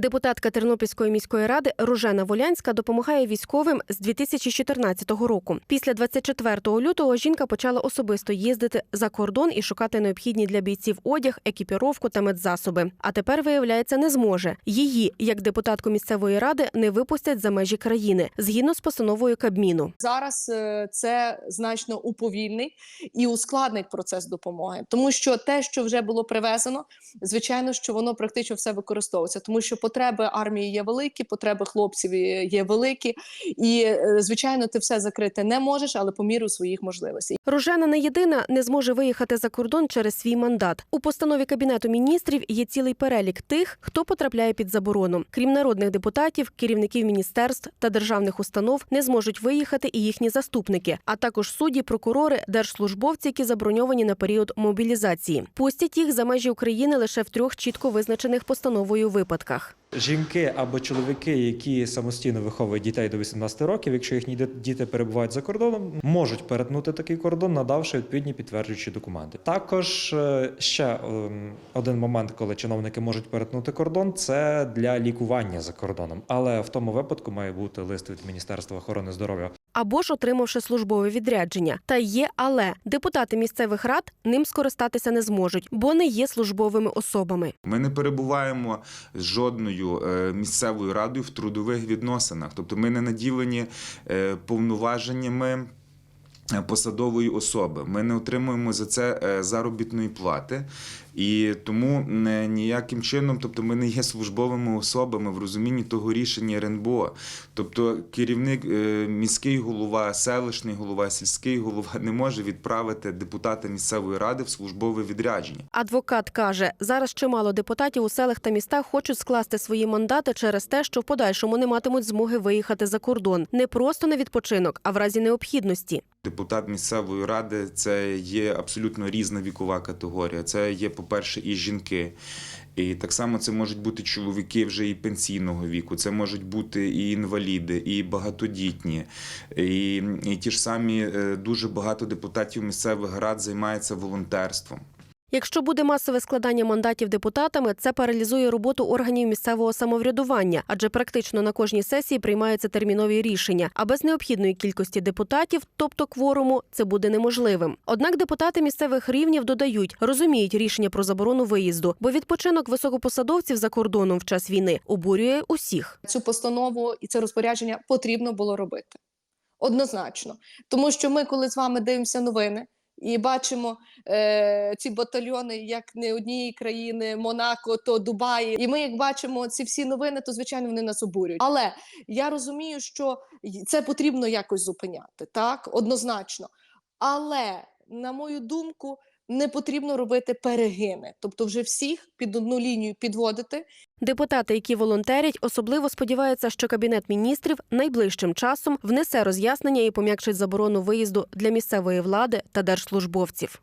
Депутатка Тернопільської міської ради Ружена Волянська допомагає військовим з 2014 року. Після 24 лютого жінка почала особисто їздити за кордон і шукати необхідні для бійців одяг, екіпіровку та медзасоби. А тепер виявляється, не зможе. Її, як депутатку місцевої ради, не випустять за межі країни згідно з постановою Кабміну. Зараз е, це значно уповільнить і ускладнить процес допомоги, тому що те, що вже було привезено, звичайно, що воно практично все використовується, тому що потреби армії є великі, потреби хлопців є великі, і е, звичайно, ти все закрити не можеш, але по міру своїх можливостей. Ружена не єдина не зможе виїхати за кордон через свій мандат. У постанові кабінету міністрів є цілий перелік тих, хто потрапляє під заборону. Крім народних депутатів, керівників міністерств та державних установ не зможуть виїхати і їхні заступники, а також судді, прокурори, держслужбовці, які заброньовані на період мобілізації. Пустять їх за межі України лише в трьох чітко визначених постановою випадках. Жінки або чоловіки, які самостійно виховують дітей до 18 років, якщо їхні діти перебувають за кордоном, можуть перетнути такий кордон, надавши відповідні підтверджуючі документи. Також е, ще ем, один момент, коли чиновники можуть перетнути кордон, це для лікування за кордоном. Але в тому випадку має бути лист від Міністерства охорони здоров'я або ж отримавши службове відрядження. Та є але депутати місцевих рад ним скористатися не зможуть, бо не є службовими особами. Ми не перебуваємо з жодною е, місцевою радою в трудових відносинах. Тобто ми не наділені е, повноваженнями е, посадової особи. Ми не отримуємо за це заробітної плати. І тому е, ніяким чином, тобто ми не є службовими особами в розумінні того рішення РНБО. Тобто керівник, е, міський голова, селищний голова, сільський голова не може відправити депутата місцевої ради в службове відрядження. Адвокат каже, зараз чимало депутатів у селах та містах хочуть скласти свої мандати через те, що в подальшому не матимуть змоги виїхати за кордон не просто на відпочинок, а в разі необхідності. Депутат місцевої ради це є абсолютно різна вікова категорія. Це є, по-перше, і жінки. І так само це можуть бути чоловіки вже і пенсійного віку, це можуть бути і інваліди, і багатодітні. І, і ті ж самі е, дуже багато депутатів місцевих рад займаються волонтерством. Якщо буде масове складання мандатів депутатами, це паралізує роботу органів місцевого самоврядування, адже практично на кожній сесії приймаються термінові рішення. А без необхідної кількості депутатів, тобто кворуму, це буде неможливим. Однак депутати місцевих рівнів додають, розуміють рішення про заборону виїзду, бо відпочинок високопосадовців за кордоном в час війни обурює усіх. Цю постанову і це розпорядження потрібно було робити однозначно, тому що ми, коли з вами дивимося новини. І бачимо е, ці батальйони як не однієї країни, Монако, то Дубаї. І ми, як бачимо ці всі новини, то звичайно вони нас обурюють. Але я розумію, що це потрібно якось зупиняти, так однозначно. Але на мою думку, не потрібно робити перегини, тобто вже всіх під одну лінію підводити Депутати, які волонтерять, особливо сподіваються, що кабінет міністрів найближчим часом внесе роз'яснення і пом'якшить заборону виїзду для місцевої влади та держслужбовців.